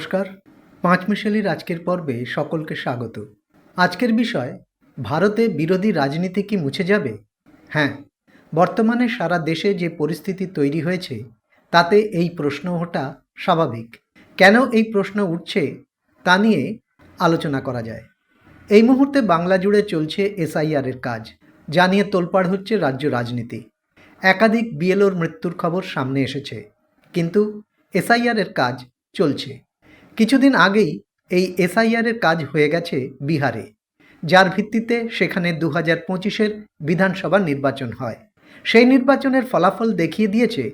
নমস্কার। পাঁচ মিশেলির আজকের পর্বে সকলকে স্বাগত। আজকের বিষয়, ভারতে বিরোধী রাজনীতি কি মুছে যাবে? হ্যাঁ বর্তমানে সারা দেশে যে পরিস্থিতি তৈরি হয়েছে, তাতে এই প্রশ্ন ওঠা স্বাভাবিক। কেন এই প্রশ্ন উঠছে, তা নিয়ে আলোচনা করা যায়। এই মুহূর্তে বাংলা জুড়ে চলছে এসআইআরের কাজ, যা নিয়ে তোলপাড় হচ্ছে রাজ্য রাজনীতি। একাধিক বিএলওর মৃত্যুর খবর সামনে এসেছে, কিন্তু এসআইআরের কাজ চলছে। কিছুদিন আগেই এই এসআইআরের কাজ হয়ে গেছে বিহারে, যার ভিত্তিতে সেখানে দু হাজার পঁচিশের বিধানসভা নির্বাচন হয়। সেই নির্বাচনের ফলাফল দেখিয়ে দিয়েছে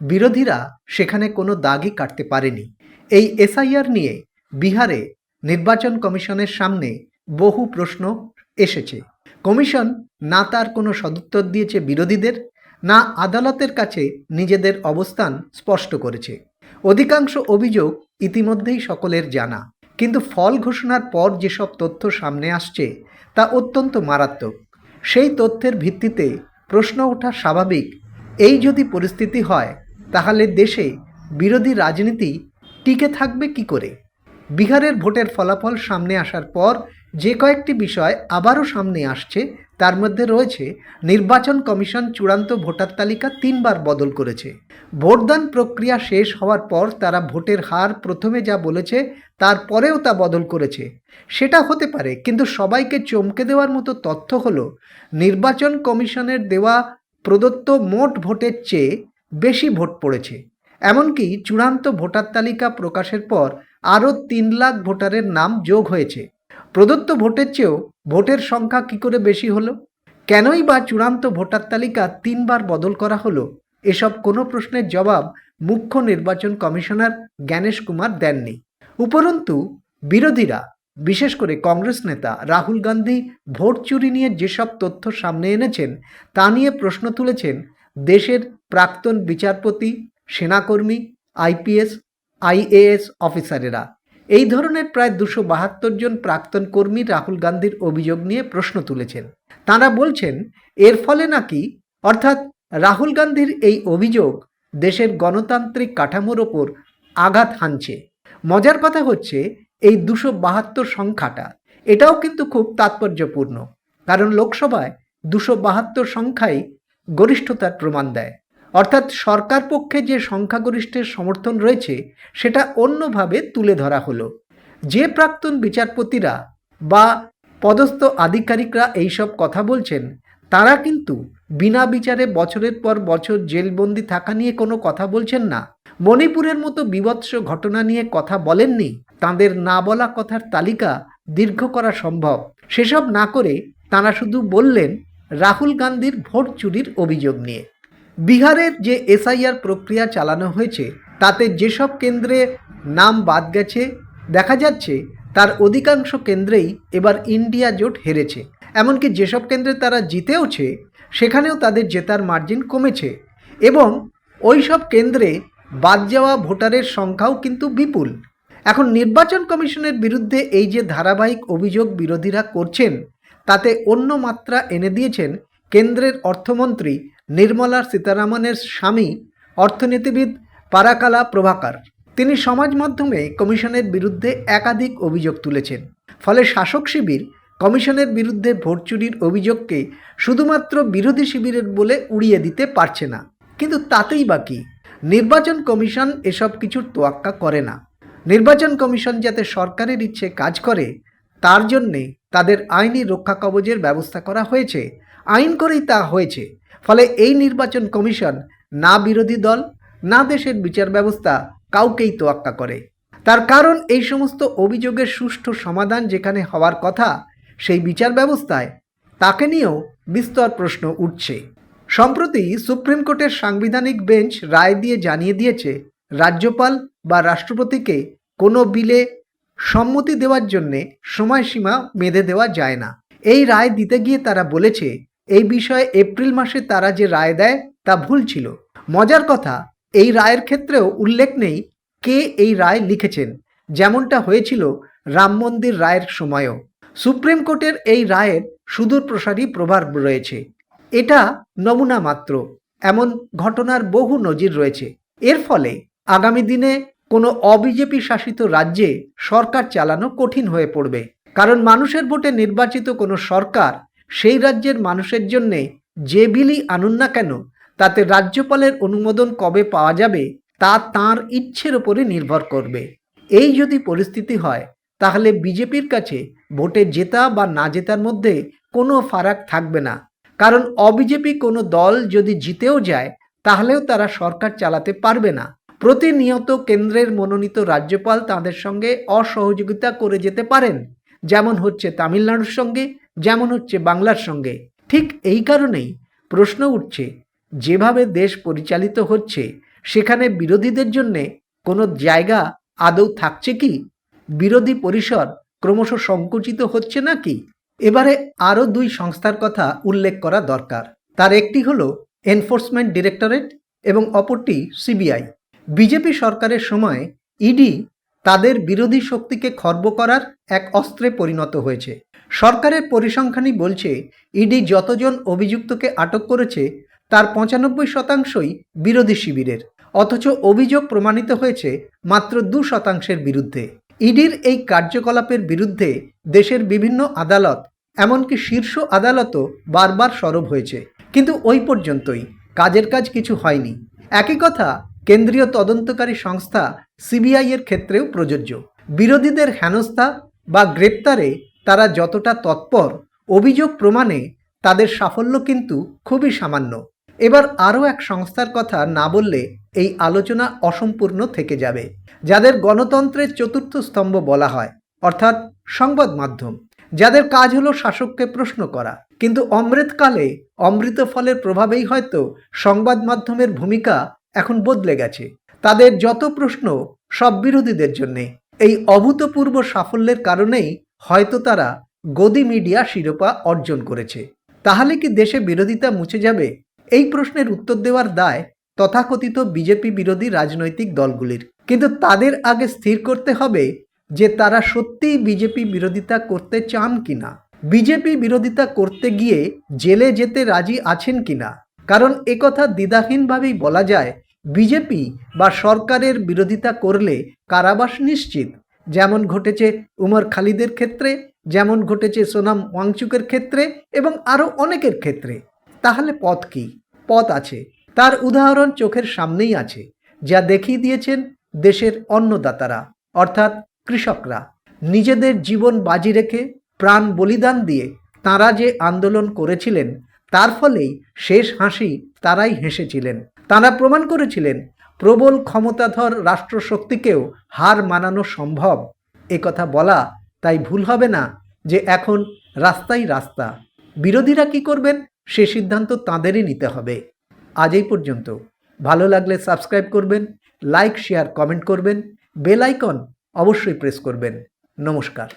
বিরোধীরা সেখানে কোনো দাগই কাটতে পারেনি। এই এসআইআর নিয়ে বিহারে নির্বাচন কমিশনের সামনে বহু প্রশ্ন এসেছে। কমিশন না তার কোনো সদুত্তর দিয়েছে বিরোধীদের, না আদালতের কাছে নিজেদের অবস্থান স্পষ্ট করেছে। অধিকাংশ অভিযোগ ইতিমধ্যেই সকলের জানা। কিন্তু ফল ঘোষণার পর যেসব তথ্য সামনে আসছে, তা অত্যন্ত মারাত্মক। সেই তথ্যের ভিত্তিতে প্রশ্ন ওঠা স্বাভাবিক, এই যদি পরিস্থিতি হয়, তাহলে দেশে বিরোধী রাজনীতি টিকে থাকবে কি করে? বিহারের ভোটের ফলাফল সামনে আসার পর যে কয়েকটি বিষয় আবারও সামনে আসছে তার মধ্যে রয়েছে, নির্বাচন কমিশন চূড়ান্ত ভোটার তালিকা তিনবার বদল করেছে। ভোটদান প্রক্রিয়া শেষ হওয়ার পর তারা ভোটের হার প্রথমে যা বলেছে, তারপরেও তা বদল করেছে। সেটা হতে পারে, কিন্তু সবাইকে চমকে দেওয়ার মতো তথ্য হলো, নির্বাচন কমিশনের দেওয়া প্রদত্ত মোট ভোটের চেয়ে বেশি ভোট পড়েছে। এমনকি চূড়ান্ত ভোটার তালিকা প্রকাশের পর আরও তিন লাখ ভোটারের নাম যোগ হয়েছে। প্রদত্ত ভোটের চেয়েও ভোটের সংখ্যা কী করে বেশি হলো? কেনই বা চূড়ান্ত ভোটার তালিকা তিনবার বদল করা হলো? এসব কোনো প্রশ্নের জবাব মুখ্য নির্বাচন কমিশনার জ্ঞানেশ কুমার দেননি। উপরন্তু, বিরোধীরা, বিশেষ করে কংগ্রেস নেতা রাহুল গান্ধী, ভোট চুরি নিয়ে যেসব তথ্য সামনে এনেছেন, তা নিয়ে প্রশ্ন তুলেছেন দেশের প্রাক্তন বিচারপতি, সেনাকর্মী, আইপিএস, আইএএস অফিসারেরা। এই ধরনের প্রায় দুশো বাহাত্তর জন প্রাক্তন কর্মী রাহুল গান্ধীর অভিযোগ নিয়ে প্রশ্ন তুলেছেন। তাঁরা বলছেন, এর ফলে নাকি, অর্থাৎ রাহুল গান্ধীর এই অভিযোগ দেশের গণতান্ত্রিক কাঠামোর ওপর আঘাত হানছে। মজার কথা হচ্ছে, এই দুশো বাহাত্তর সংখ্যাটা, এটাও কিন্তু খুব তাৎপর্যপূর্ণ। কারণ লোকসভায় দুশো বাহাত্তর সংখ্যাই গরিষ্ঠতার প্রমাণ দেয়। অর্থাৎ সরকার পক্ষে যে সংখ্যাগরিষ্ঠের সমর্থন রয়েছে, সেটা অন্যভাবে তুলে ধরা হলো। যে প্রাক্তন বিচারপতিরা বা পদস্থ আধিকারিকরা এইসব কথা বলছেন, তারা কিন্তু বিনা বিচারে বছরের পর বছর জেলবন্দি থাকা নিয়ে কোনো কথা বলছেন না। মণিপুরের মতো বিভৎস ঘটনা নিয়ে কথা বলেননি, তাদের না বলা কথার তালিকা দীর্ঘ করা সম্ভব। সেসব না করে তারা শুধু বললেন, রাহুল গান্ধীর ভোট চুরির অভিযোগ নিয়ে। বিহারের যে এসআইআর প্রক্রিয়া চালানো হয়েছে, তাতে যেসব কেন্দ্রে নাম বাদ গেছে, দেখা যাচ্ছে তার অধিকাংশ কেন্দ্রেই এবার ইন্ডিয়া জোট হেরেছে। এমনকি যেসব কেন্দ্রে তারা জিতেওছে, সেখানেও তাদের জেতার মার্জিন কমেছে এবং ওই সব কেন্দ্রে বাদ যাওয়া ভোটারের সংখ্যাও কিন্তু বিপুল। এখন নির্বাচন কমিশনের বিরুদ্ধে এই যে ধারাবাহিক অভিযোগ বিরোধীরা করছেন, তাতে অন্য মাত্রা এনে দিয়েছেন কেন্দ্রের অর্থমন্ত্রী নির্মলা সীতারামনের স্বামী, অর্থনীতিবিদ পারাকালা প্রভাকর। তিনি সমাজ মাধ্যমে কমিশনের বিরুদ্ধে একাধিক অভিযোগ তুলেছেন। ফলে শাসক শিবির কমিশনের বিরুদ্ধে ভোট চুরির অভিযোগকে শুধুমাত্র বিরোধী শিবিরের বলে উড়িয়ে দিতে পারছে না। কিন্তু তাতেই বাকি নির্বাচন কমিশন এসব কিছুর তোয়াক্কা করে না। নির্বাচন কমিশন যাতে সরকারের ইচ্ছে কাজ করে, তার জন্যে তাদের আইনি রক্ষা কবচের ব্যবস্থা করা হয়েছে আইন করেই তা হয়েছে। ফলে এই নির্বাচন কমিশন না বিরোধী দল, না দেশের বিচার ব্যবস্থা কাউকেই তোয়াক্কা করে। তার কারণ এই সমস্ত অভিযোগের সুষ্ঠু সমাধান যেখানে হওয়ার কথা, সেই বিচার ব্যবস্থায় তাকে নিয়েও বিস্তর প্রশ্ন উঠছে। সম্প্রতি সুপ্রিম কোর্টের সাংবিধানিক বেঞ্চ রায় দিয়ে জানিয়ে দিয়েছে, রাজ্যপাল বা রাষ্ট্রপতিকে কোনো বিলে সম্মতি দেওয়ার জন্যে সময়সীমা বেঁধে দেওয়া যায় না। এই রায় দিতে গিয়ে তারা বলেছে এই বিষয়ে এপ্রিল মাসে তারা যে রায় দেয় তা ভুল ছিল। মজার কথা, এই রায়ের ক্ষেত্রেও উল্লেখ নেই কে এই রায় লিখেছেন, যেমনটা হয়েছিল রাম মন্দির রায়ের সময়ও। সুপ্রিম কোর্টের এই রায়ের সুদূর প্রসারী প্রভাব রয়েছে। এটা নমুনা মাত্র, এমন ঘটনার বহু নজির রয়েছে। এর ফলে আগামী দিনে কোনো অবিজেপি শাসিত রাজ্যে সরকার চালানো কঠিন হয়ে পড়বে। কারণ মানুষের ভোটে নির্বাচিত কোনো সরকার সেই রাজ্যের মানুষের জন্যে যে বিলই আনুন না কেন, তাতে রাজ্যপালের অনুমোদন কবে পাওয়া যাবে, তা তার ইচ্ছের উপরে নির্ভর করবে। এই যদি পরিস্থিতি হয়, তাহলে বিজেপির কাছে ভোটে জেতা বা না জেতার মধ্যে কোনো ফারাক থাকবে না। কারণ অবিজেপি কোনো দল যদি জিতেও যায়, তাহলেও তারা সরকার চালাতে পারবে না। প্রতিনিয়ত কেন্দ্রের মনোনীত রাজ্যপাল তাদের সঙ্গে অসহযোগিতা করে যেতে পারেন। যেমন হচ্ছে তামিলনাড়ুর সঙ্গে যেমন হচ্ছে বাংলার সঙ্গে। ঠিক এই কারণেই প্রশ্ন উঠছে, যেভাবে দেশ পরিচালিত হচ্ছে, সেখানে বিরোধীদের জন্যে কোনো জায়গা আদৌ থাকছে কি? বিরোধী পরিসর ক্রমশ সংকুচিত হচ্ছে নাকি? এবারে আরও দুই সংস্থার কথা উল্লেখ করা দরকার। তার একটি হল এনফোর্সমেন্ট ডিরেক্টরেট এবং অপরটি সিবিআই। বিজেপি সরকারের সময় ইডি তাদের বিরোধী শক্তিকে খর্ব করার এক অস্ত্রে পরিণত হয়েছে। সরকারের পরিসংখ্যানই বলছে, ইডি যতজন অভিযুক্তকে আটক করেছে, তার পঁচানব্বই শতাংশই বিরোধী শিবিরের। অথচ অভিযোগ প্রমাণিত হয়েছে মাত্র দু শতাংশের বিরুদ্ধে। ইডির এই কার্যকলাপের বিরুদ্ধে দেশের বিভিন্ন আদালত, এমনকি শীর্ষ আদালতও বারবার সরব হয়েছে। কিন্তু ওই পর্যন্তই, কাজের কাজ কিছু হয়নি। একই কথা, কেন্দ্রীয় তদন্তকারী সংস্থা সিবিআই এর ক্ষেত্রেও প্রযোজ্য। বিরোধীদের হেনস্থা বা গ্রেপ্তারে তারা যতটা তৎপর, অভিযোগ প্রমাণে তাদের সাফল্য কিন্তু খুবই সামান্য। এবার আরও এক সংস্থার কথা না বললে এই আলোচনা অসম্পূর্ণ থেকে যাবে, যাদের গণতন্ত্রের চতুর্থ স্তম্ভ বলা হয়, অর্থাৎ সংবাদ মাধ্যম। যাদের কাজ হলো শাসককে প্রশ্ন করা। কিন্তু অমৃতকালে অমৃত ফলের প্রভাবেই হয়তো সংবাদ মাধ্যমের ভূমিকা এখন বদলে গেছে। তাদের যত প্রশ্ন, সব বিরোধীদের জন্যে। এই অভূতপূর্ব সাফল্যের কারণেই হয়তো তারা গদি মিডিয়া শিরোপা অর্জন করেছে। তাহলে কি দেশে বিরোধিতা মুছে যাবে? এই প্রশ্নের উত্তর দেওয়ার দায় তথাকথিত বিজেপি বিরোধী রাজনৈতিক দলগুলির। কিন্তু তাদের আগে স্থির করতে হবে যে তারা সত্যিই বিজেপি বিরোধিতা করতে চান কিনা। বিজেপি বিরোধিতা করতে গিয়ে জেলে যেতে রাজি আছেন কিনা? কারণ একথা দ্বিধাহীনভাবেই বলা যায়, বিজেপি বা সরকারের বিরোধিতা করলে কারাবাস নিশ্চিত। যেমন ঘটেছে উমর খালিদের ক্ষেত্রে, যেমন ঘটেছে সোনাম ওয়াংচুকের ক্ষেত্রে এবং আরও অনেকের ক্ষেত্রে। তাহলে পথ কি? পথ আছে। তার উদাহরণ চোখের সামনেই আছে, যা দেখিয়ে দিয়েছেন দেশের অন্নদাতারা, অর্থাৎ কৃষকরা। নিজেদের জীবন বাজি রেখে প্রাণ বলিদান দিয়ে তাঁরা যে আন্দোলন করেছিলেন, তার ফলেই শেষ হাসি তারাই হেসেছিলেন। তারা প্রমাণ করেছিলেন প্রবল ক্ষমতাধর রাষ্ট্রশক্তিকেও হার মানানো সম্ভব। এ কথা বলা তাই ভুল হবে না যে এখন রাস্তাই রাস্তা। বিরোধীরা কি করবেন সে সিদ্ধান্ত তাঁদেরই নিতে হবে। আজ এই পর্যন্ত। ভালো লাগলে সাবস্ক্রাইব করবেন, লাইক, শেয়ার, কমেন্ট করবেন, বেল আইকন অবশ্যই প্রেস করবেন। নমস্কার।